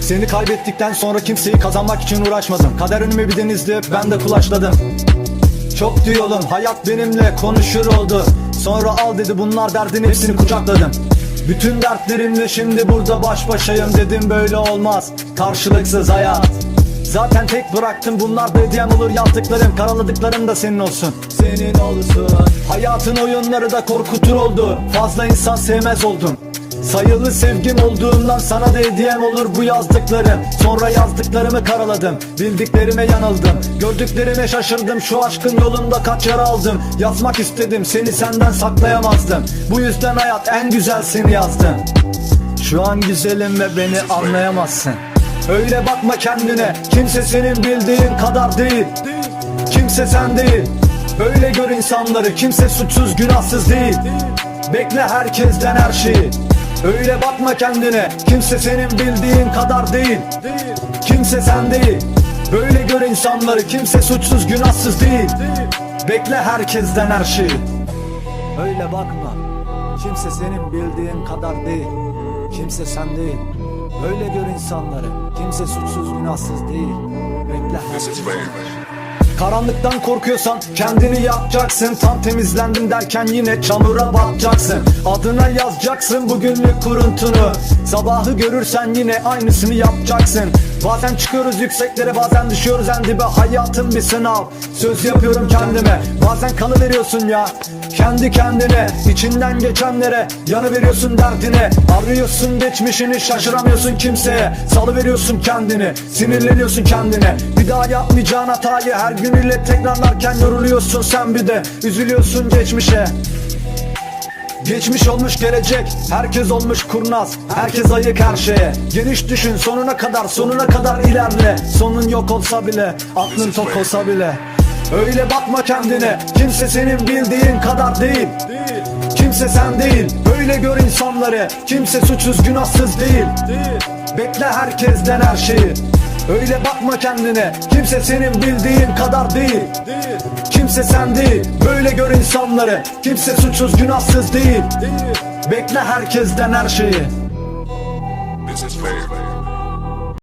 Seni kaybettikten sonra kimseyi kazanmak için uğraşmadım. Kader önüme bir denizdi ben de kulaçladım Çok diyordum hayat benimle konuşur oldu. Sonra al dedi bunlar derdin hepsini kucakladım. Bütün dertlerimle şimdi burada baş başayım dedim böyle olmaz. Karşılıksız hayat. Zaten tek bıraktım bunlar da olur. Yaptıklarım Karaladıklarım da senin olsun. Senin olsun. Hayatın oyunları da korkutur oldu. Fazla insan sevmez oldum Sayılı sevgim olduğundan sana da hediyem olur bu yazdıklarım. Sonra yazdıklarımı karaladım Bildiklerime yanıldım. Gördüklerime şaşırdım Şu aşkın yolunda kaç yara aldım. Yazmak istedim seni senden saklayamazdım. Bu yüzden hayat en güzelsin yazdım. Şu an güzelim ve beni anlayamazsın. Öyle bakma kendine Kimse senin bildiğin kadar değil. Kimse sen değil. Öyle gör insanları Kimse suçsuz günahsız değil. Bekle herkesten her şeyi Öyle bakma kendine. Kimse senin bildiğin kadar değil. Kimse sen değil. Böyle gör insanları. Kimse suçsuz günahsız değil. Bekle herkesten her şeyi. Öyle bakma. Kimse senin bildiğin kadar değil. Kimse sen değil. Öyle gör insanları. Kimse suçsuz günahsız değil. Bekle. Herkesten Wave. Karanlıktan korkuyorsan kendini yakacaksın Tam temizlendim derken yine çamura batacaksın Adına yazacaksın bugünlük kuruntunu. Sabahı görürsen yine aynısını yapacaksın. Bazen çıkıyoruz yükseklere bazen düşüyoruz en dibe. Hayatın bir sınav. Söz yapıyorum kendime. Bazen kalıveriyorsun ya kendi kendine içinden geçenlere yanı veriyorsun derdine Arıyorsun geçmişini şaşıramıyorsun kimseye. Salı veriyorsun kendini sinirleniyorsun kendine. Bir daha yapmayacağın hatayı her gün ile tekrarlarken yoruluyorsun sen bir de. Üzülüyorsun geçmişe. Geçmiş olmuş gelecek Herkes olmuş kurnaz. Herkes ayık her şeye. Geniş düşün sonuna kadar sonuna kadar ilerle. Sonun yok olsa bile Aklın tok olsa bile Öyle bakma kendine. Kimse senin bildiğin kadar değil. Kimse sen değil. Öyle gör insanları. Kimse suçsuz günahsız değil. Bekle herkesten her şeyi. Öyle bakma kendine. Kimse senin bildiğin kadar değil. Kimse sen değil. Böyle gör insanları. Kimse suçsuz günahsız değil. Bekle herkesten her şeyi. This is.